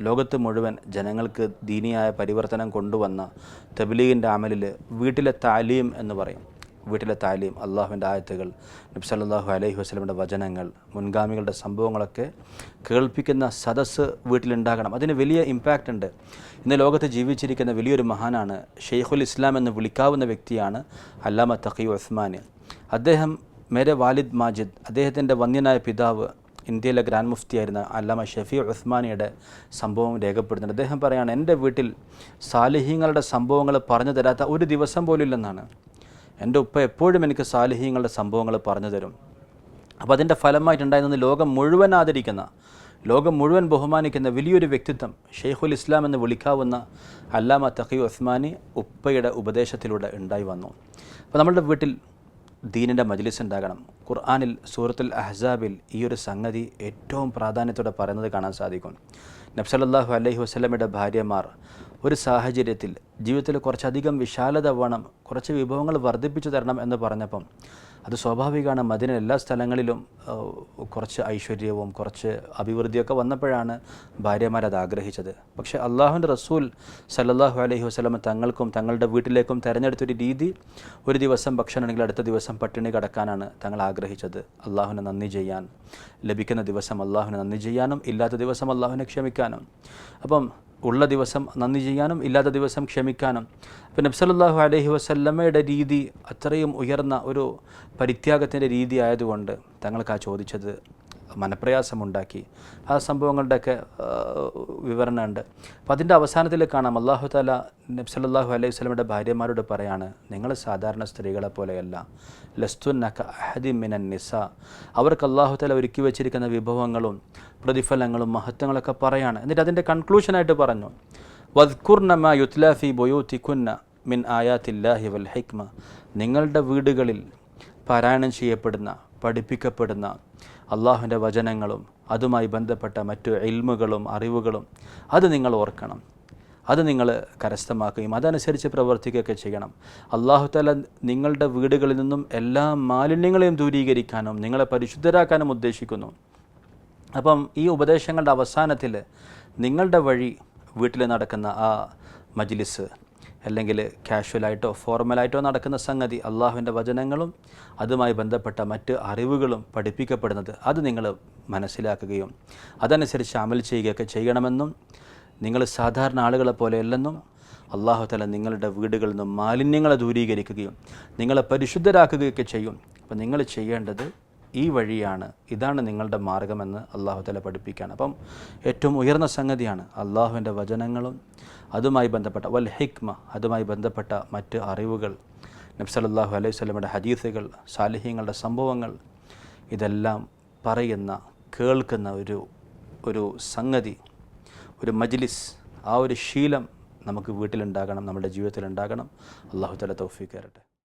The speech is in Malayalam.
ലോകത്ത് മുഴുവൻ ജനങ്ങൾക്ക് ദീനിയായ പരിവർത്തനം കൊണ്ടുവന്ന തബ്ലീഗിന്റെ അമലിൽ വീട്ടിലെ താലീം എന്ന് പറയും. വീട്ടിലെ താലീം അള്ളാഹുവിന്റെ ആയത്തുകൾ നബ്സല്ലാഹു അലൈഹി വസല്ലമയുടെ വചനങ്ങൾ മുൻഗാമികളുടെ സംഭവങ്ങളൊക്കെ കേൾപ്പിക്കുന്ന സദസ്സ് വീട്ടിലുണ്ടാകണം. അതിന് വലിയ ഇമ്പാക്റ്റ് ഉണ്ട്. ഇന്ന് ലോകത്ത് ജീവിച്ചിരിക്കുന്ന വലിയൊരു മഹാനാണ് ഷെയ്ഖുൽ ഇസ്ലാം എന്ന് വിളിക്കാവുന്ന വ്യക്തിയാണ് അല്ലാമ തഖി ഉസ്മാൻ അദ്ദേഹം മേരെ വാലിദ് മാജിദ് അദ്ദേഹത്തിന്റെ വന്യനായ പിതാവ് ഇന്ത്യയിലെ ഗ്രാൻഡ് മുഫ്തിയായിരുന്ന അല്ലാമ ഷഫീ ഉസ്മാനിയുടെ സംഭവം രേഖപ്പെടുത്തുന്നുണ്ട്. അദ്ദേഹം പറയാണ് എന്റെ വീട്ടിൽ സാലിഹീങ്ങളുടെ സംഭവങ്ങൾ പറഞ്ഞു തരാത്ത ഒരു ദിവസം പോലും ഇല്ലെന്നാണ്. എന്റെ ഉപ്പ എപ്പോഴും എനിക്ക് സാലിഹീങ്ങളുടെ സംഭവങ്ങൾ പറഞ്ഞു തരും. അപ്പോൾ അതിന്റെ ഫലമായിട്ടുണ്ടായിരുന്നത് ലോകം മുഴുവൻ ആദരിക്കുന്ന ലോകം മുഴുവൻ ബഹുമാനിക്കുന്ന വലിയൊരു വ്യക്തിത്വം ഷെയ്ഖുൽ ഇസ്ലാം എന്ന് വിളിക്കാവുന്ന അല്ലാമ തഖി ഉസ്മാനി ഉപ്പയുടെ ഉപദേശത്തിലൂടെ ഉണ്ടായി വന്നു. അപ്പോൾ നമ്മളുടെ വീട്ടിൽ ദീനിന്റെ മജ്ലിസ് ഉണ്ടാകണം. ഖുർആാനിൽ സൂറത്തുൽ അഹ്സാബിൽ ഈ ഒരു സംഗതി ഏറ്റവും പ്രാധാന്യത്തോടെ പറയുന്നത് കാണാൻ സാധിക്കും. നബ്സലല്ലാഹു അലൈഹി വസ്ലമയുടെ ഭാര്യമാർ ഒരു സാഹചര്യത്തിൽ ജീവിതത്തിൽ കുറച്ചധികം വിശാലത വേണം കുറച്ച് വിഭവങ്ങൾ വർദ്ധിപ്പിച്ചു തരണം എന്ന് പറഞ്ഞപ്പം അത് സ്വാഭാവികമാണ്. മദിന എല്ലാ സ്ഥലങ്ങളിലും കുറച്ച് ഐശ്വര്യവും കുറച്ച് അഭിവൃദ്ധിയൊക്കെ വന്നപ്പോഴാണ് ഭാര്യമാരത് ആഗ്രഹിച്ചത്. പക്ഷേ അള്ളാഹുവിന്റെ റസൂൽ സല്ലാഹു അലൈഹി വസ്ലമ തങ്ങൾക്കും തങ്ങളുടെ വീട്ടിലേക്കും തിരഞ്ഞെടുത്തൊരു രീതി ഒരു ദിവസം ഭക്ഷണം ഉണ്ടെങ്കിൽ അടുത്ത ദിവസം പട്ടിണി കടക്കാനാണ് തങ്ങൾ ആഗ്രഹിച്ചത്. അള്ളാഹുവിനെ നന്ദി ചെയ്യാൻ ലഭിക്കുന്ന ദിവസം അള്ളാഹുവിനെ നന്ദി ചെയ്യാനും ഇല്ലാത്ത ദിവസം അള്ളാഹുവിനെ ക്ഷമിക്കാനും. അപ്പം ഉള്ള ദിവസം നന്ദി ചെയ്യാനും ഇല്ലാത്ത ദിവസം ക്ഷമിക്കാനും. അപ്പം നബ്സലല്ലാഹു അലഹി വസല്ലമ്മയുടെ രീതി അത്രയും ഉയർന്ന ഒരു പരിത്യാഗത്തിന്റെ രീതി ആയതുകൊണ്ട് തങ്ങൾക്ക് ആ ചോദിച്ചത് മനപ്രയാസമുണ്ടാക്കി. ആ സംഭവങ്ങളുടെയൊക്കെ വിവരണമുണ്ട്. അപ്പം അതിന്റെ അവസാനത്തിൽ കാണാം. അള്ളാഹു താല നബ്സല്ലാഹു അലൈഹി വസ്ലമയുടെ ഭാര്യമാരോട് പറയാണ് നിങ്ങൾ സാധാരണ സ്ത്രീകളെ പോലെയല്ല. നക്ക അഹദി മിനൻ നിസ. അവർക്ക് അള്ളാഹു താല ഒരുക്കി വെച്ചിരിക്കുന്ന വിഭവങ്ങളും പ്രതിഫലങ്ങളും മഹത്വങ്ങളൊക്കെ പറയാണ്. എന്നിട്ട് അതിന്റെ കൺക്ലൂഷനായിട്ട് പറഞ്ഞു വദ്കുർണമ യുത്ലാഫി ബൊയൂത്തിക്കുന്ന മിൻ ആയാത്തില്ലാഹി വൽ ഹിക്മ. നിങ്ങളുടെ വീടുകളിൽ പാരായണം ചെയ്യപ്പെടുന്ന പഠിപ്പിക്കപ്പെടുന്ന അള്ളാഹുവിന്റെ വചനങ്ങളും അതുമായി ബന്ധപ്പെട്ട മറ്റു ഇൽമുകളും അറിവുകളും അത് നിങ്ങൾ ഓർക്കണം. അത് നിങ്ങൾ കരസ്ഥമാക്കുകയും അതനുസരിച്ച് പ്രവർത്തിക്കുകയൊക്കെ ചെയ്യണം. അള്ളാഹു താല നിങ്ങളുടെ വീടുകളിൽ നിന്നും എല്ലാ മാലിന്യങ്ങളെയും ദൂരീകരിക്കാനും നിങ്ങളെ പരിശുദ്ധരാക്കാനും ഉദ്ദേശിക്കുന്നു. അപ്പം ഈ ഉപദേശങ്ങളുടെ അവസാനത്തിൽ നിങ്ങളുടെ വഴി വീട്ടിൽ നടക്കുന്ന ആ മജ്ലിസ് അല്ലെങ്കിൽ കാഷ്വലായിട്ടോ ഫോർമലായിട്ടോ നടക്കുന്ന സംഗതി അള്ളാഹുവിന്റെ വചനങ്ങളും അതുമായി ബന്ധപ്പെട്ട മറ്റ് അറിവുകളും പഠിപ്പിക്കപ്പെടുന്നത് അത് നിങ്ങൾ മനസ്സിലാക്കുകയും അതനുസരിച്ച് അമൽ ചെയ്യുകയൊക്കെ ചെയ്യണമെന്നും നിങ്ങൾ സാധാരണ ആളുകളെ പോലെയല്ലെന്നും അള്ളാഹു തല നിങ്ങളുടെ വീടുകളിൽ നിന്നും മാലിന്യങ്ങളെ ദൂരീകരിക്കുകയും നിങ്ങളെ പരിശുദ്ധരാക്കുകയൊക്കെ ചെയ്യും. അപ്പോൾ നിങ്ങൾ ചെയ്യേണ്ടത് ഈ വഴിയാണ് ഇതാണ് നിങ്ങളുടെ മാർഗമെന്ന് അള്ളാഹു തല പഠിപ്പിക്കുകയാണ്. അപ്പം ഏറ്റവും ഉയർന്ന സംഗതിയാണ് അള്ളാഹുവിന്റെ വചനങ്ങളും അതുമായി ബന്ധപ്പെട്ട വൽ ഹിക്മ അതുമായി ബന്ധപ്പെട്ട മറ്റ് അറിവുകൾ നബ്സലല്ലാഹു അലൈഹി സ്വലമയുടെ ഹദീസുകൾ സാലിഹ്യങ്ങളുടെ സംഭവങ്ങൾ ഇതെല്ലാം പറയുന്ന കേൾക്കുന്ന ഒരു ഒരു സംഗതി ഒരു മജ്ലിസ് ആ ഒരു ശീലം നമുക്ക് വീട്ടിലുണ്ടാകണം നമ്മുടെ ജീവിതത്തിലുണ്ടാകണം. അള്ളാഹു തല തൗഫീഖ് തരട്ടെ.